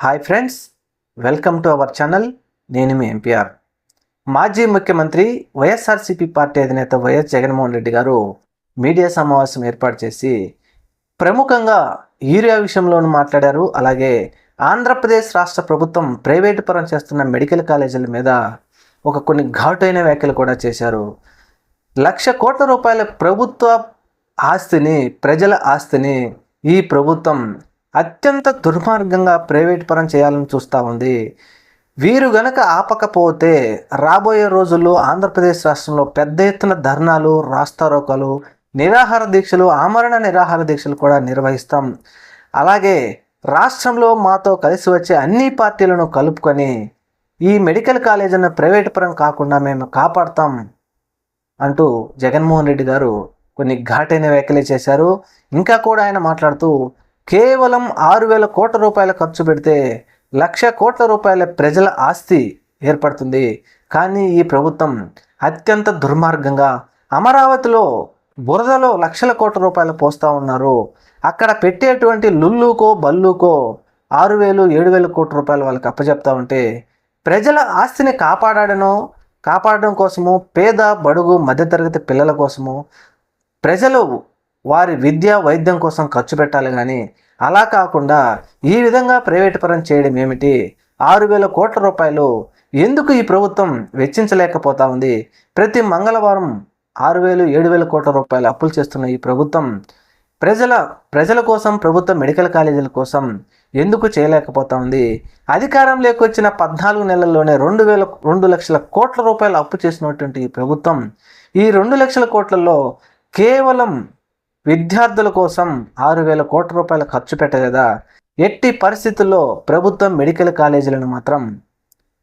Hi friends welcome to our channel నేను మీ MPR మాజీ ముఖ్యమంత్రి వైఎస్ఆర్సీపీ పార్టీ అధినేత వైఎస్ జగన్మోహన్ రెడ్డి గారు మీడియా సమావేశం ఏర్పాటు చేసి ప్రముఖంగా యూరియా విషయంలోనూ మాట్లాడారు. అలాగే ఆంధ్రప్రదేశ్ రాష్ట్ర ప్రభుత్వం ప్రైవేటు పరం చేస్తున్న మెడికల్ కాలేజీల మీద ఒక కొన్ని ఘాటైన వ్యాఖ్యలు కూడా చేశారు. లక్ష కోట్ల రూపాయల ప్రభుత్వ ఆస్తిని ప్రజల ఆస్తిని ఈ ప్రభుత్వం అత్యంత దుర్మార్గంగా ప్రైవేట్ పరం చేయాలని చూస్తూ ఉంది. వీరు గనక ఆపకపోతే రాబోయే రోజుల్లో ఆంధ్రప్రదేశ్ రాష్ట్రంలో పెద్ద ఎత్తున ధర్నాలు రాస్తారోకాలు నిరాహార దీక్షలు ఆమరణ నిరాహార దీక్షలు కూడా నిర్వహిస్తాం. అలాగే రాష్ట్రంలో మాతో కలిసి వచ్చే అన్ని పార్టీలను కలుపుకొని ఈ మెడికల్ కాలేజీని ప్రైవేట్ పరం కాకుండా మేము కాపాడతాం అంటూ జగన్మోహన్ రెడ్డి గారు కొన్ని ఘాటైన వ్యాఖ్యలు చేశారు. ఇంకా కూడా ఆయన మాట్లాడుతూ కేవలం ఆరు వేల కోట్ల రూపాయల ఖర్చు పెడితే లక్ష కోట్ల రూపాయల ప్రజల ఆస్తి ఏర్పడుతుంది. కానీ ఈ ప్రభుత్వం అత్యంత దుర్మార్గంగా అమరావతిలో బురదలో లక్షల కోట్ల రూపాయలు పోస్తూ ఉన్నారు. అక్కడ పెట్టేటువంటి లుల్లుకో బల్లుకో ఆరు వేలు ఏడు వేల కోట్ల రూపాయలు వాళ్ళకి అప్పచెప్తా ఉంటే ప్రజల ఆస్తిని కాపాడడనో కాపాడడం కోసము పేద బడుగు మధ్యతరగతి పిల్లల కోసము ప్రజలు వారి విద్య వైద్యం కోసం ఖర్చు పెట్టాలి కానీ అలా కాకుండా ఈ విధంగా ప్రైవేట్ పరం చేయడం ఏమిటి? ఆరు వేల కోట్ల రూపాయలు ఎందుకు ఈ ప్రభుత్వం వెచ్చించలేకపోతా ఉంది? ప్రతి మంగళవారం ఆరు వేలు ఏడు వేల కోట్ల రూపాయలు అప్పులు చేస్తున్న ఈ ప్రభుత్వం ప్రజల ప్రజల కోసం ప్రభుత్వ మెడికల్ కాలేజీల కోసం ఎందుకు చేయలేకపోతా ఉంది? అధికారంలోకి వచ్చిన పద్నాలుగు నెలల్లోనే రెండు వేల రెండు లక్షల కోట్ల రూపాయలు అప్పు చేసినటువంటి ఈ ప్రభుత్వం ఈ రెండు లక్షల కోట్లలో కేవలం విద్యార్థుల కోసం ఆరు వేల కోట్ల రూపాయలు ఖర్చు పెట్టలేదా? ఎట్టి పరిస్థితుల్లో ప్రభుత్వం మెడికల్ కాలేజీలను మాత్రం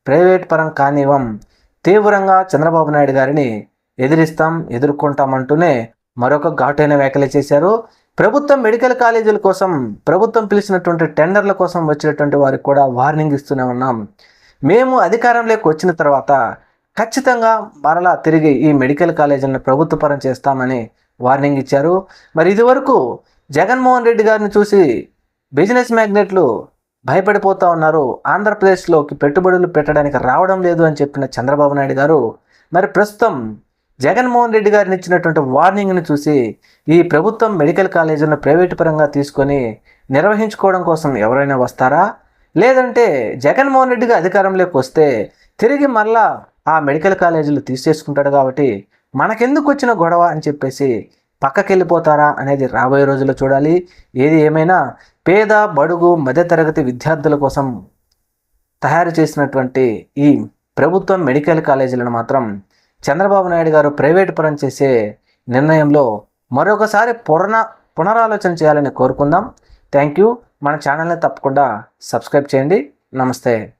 ప్రైవేట్ పరం కానివ్వం తీవ్రంగా చంద్రబాబు నాయుడు గారిని ఎదిరిస్తాం ఎదుర్కొంటామంటూనే మరొక ఘాటైన వ్యాఖ్యలు చేశారు. ప్రభుత్వం మెడికల్ కాలేజీల కోసం ప్రభుత్వం పిలిచినటువంటి టెండర్ల కోసం వచ్చినటువంటి వారికి కూడా వార్నింగ్ ఇస్తూనే ఉన్నాం. మేము అధికారంలోకి వచ్చిన తర్వాత ఖచ్చితంగా మరలా తిరిగి ఈ మెడికల్ కాలేజీలను ప్రభుత్వ పరం చేస్తామని వార్నింగ్ ఇచ్చారు. మరి ఇదివరకు జగన్మోహన్ రెడ్డి గారిని చూసి బిజినెస్ మ్యాగ్నెట్లు భయపడిపోతూ ఉన్నారు. ఆంధ్రప్రదేశ్లోకి పెట్టుబడులు పెట్టడానికి రావడం లేదు అని చెప్పిన చంద్రబాబు నాయుడు గారు మరి ప్రస్తుతం జగన్మోహన్ రెడ్డి గారిని ఇచ్చినటువంటి వార్నింగ్ని చూసి ఈ ప్రభుత్వం మెడికల్ కాలేజీలను ప్రైవేటు పరంగా తీసుకొని నిర్వహించుకోవడం కోసం ఎవరైనా వస్తారా? లేదంటే జగన్మోహన్ రెడ్డిగా అధికారంలోకి వస్తే తిరిగి మళ్ళా ఆ మెడికల్ కాలేజీలు తీసేసుకుంటాడు కాబట్టి మనకెందుకు వచ్చిన గొడవ అని చెప్పేసి పక్కకి వెళ్ళిపోతారా అనేది రాబోయే రోజుల్లో చూడాలి. ఏది ఏమైనా పేద బడుగు మధ్యతరగతి విద్యార్థుల కోసం తయారు చేసినటువంటి ఈ ప్రభుత్వం మెడికల్ కాలేజీలను మాత్రం చంద్రబాబు నాయుడు గారు ప్రైవేట్ పరం చేసే నిర్ణయంలో మరొకసారి పునర పునరాలోచన చేయాలని కోరుకుందాం. Thank you. మన ఛానల్ని తప్పకుండా సబ్స్క్రైబ్ చేయండి. నమస్తే.